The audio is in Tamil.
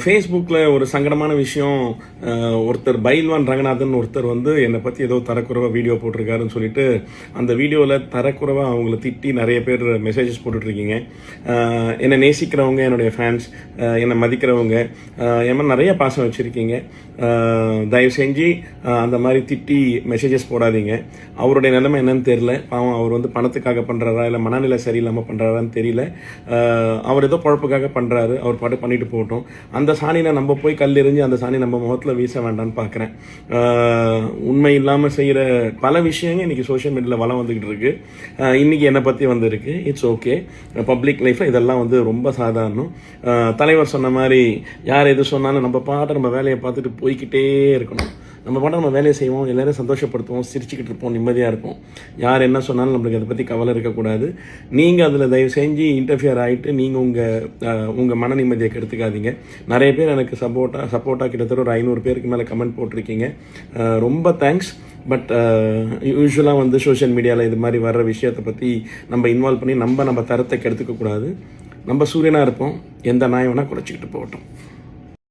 ஃபேஸ்புக்கில் ஒரு சங்கடமான விஷயம் ஒருத்தர் பைல்வான் ரங்கநாதன் ஒருத்தர் வந்து என்னை பற்றி ஏதோ தரக்குறைவாக வீடியோ போட்டிருக்காருன்னு சொல்லிட்டு அந்த வீடியோவில் தரக்குறைவாக அவங்கள திட்டி நிறைய பேர் மெசேஜஸ் போட்டுட்ருக்கீங்க. என்னை நேசிக்கிறவங்க என்னுடைய ஃபேன்ஸ் என்னை மதிக்கிறவங்க அஹ், என் நிறைய பாசம் வச்சுருக்கீங்க. தயவு செஞ்சு அந்த மாதிரி திட்டி மெசேஜஸ் போடாதீங்க. அவருடைய நிலைமை என்னன்னு தெரில பாவம் அவர் வந்து பணத்துக்காக பண்ணுறாரா இல்லை மனநிலை சரியில்லாமல் பண்ணுறாரான்னு தெரியல. அவர் ஏதோ குழப்புக்காக பண்ணுறாரு அவர் பாட்டு பண்ணிட்டு போகட்டும். அந்த சாணியை நம்ம போய் கல் எறிஞ்சு அந்த சாணி நம்ம முகத்தில் வீச வேண்டாம்னு பார்க்குறேன் உண்மை இல்லாமல் செய்கிற பல விஷயங்கள் இன்னைக்கு சோஷியல் மீடியாவில் வளம் வந்துக்கிட்டு இருக்கு. இன்றைக்கி இன்னைக்கு என்னை பற்றி வந்திருக்கு இட்ஸ் ஓகே பப்ளிக் லைஃப்பில் இதெல்லாம் வந்து ரொம்ப சாதாரணம். தலைவர் சொன்ன மாதிரி யார் எது சொன்னாலும் நம்ம பாட்டு நம்ம வேலையை பார்த்துட்டு போய்க்கிட்டே இருக்கணும். நம்ம பாட்டு நம்ம வேலையை செய்வோம் எல்லாரும் சந்தோஷப்படுத்துவோம் சிரிச்சுக்கிட்டு இருப்போம் நிம்மதியாக இருப்போம். யார் என்ன சொன்னாலும் நம்மளுக்கு அதை பற்றி கவலை இருக்கக்கூடாது. நீங்கள் அதில் தயவு செஞ்சு இன்டர்ஃபியர் ஆகிட்டு நீங்கள் உங்கள் உங்கள் மன நிம்மதியை கெடுத்துக்காதீங்க. நிறைய பேர் எனக்கு சப்போர்ட்டாக சப்போர்ட்டாக கிட்டத்தட்ட ஒரு ஐநூறு பேருக்கு மேலே கமெண்ட் போட்டிருக்கீங்க. ரொம்ப தேங்க்ஸ் பட் யூஸ்வலாக வந்து சோஷியல் மீடியாவில் இது மாதிரி வர்ற விஷயத்தை பற்றி நம்ம இன்வால்வ் பண்ணி நம்ம நம்ம தரத்தை கெடுத்துக்கக்கூடாது நம்ம சூரியனாக இருப்போம். எந்த நாய் வேணால் குறைச்சிக்கிட்டு போகட்டும்.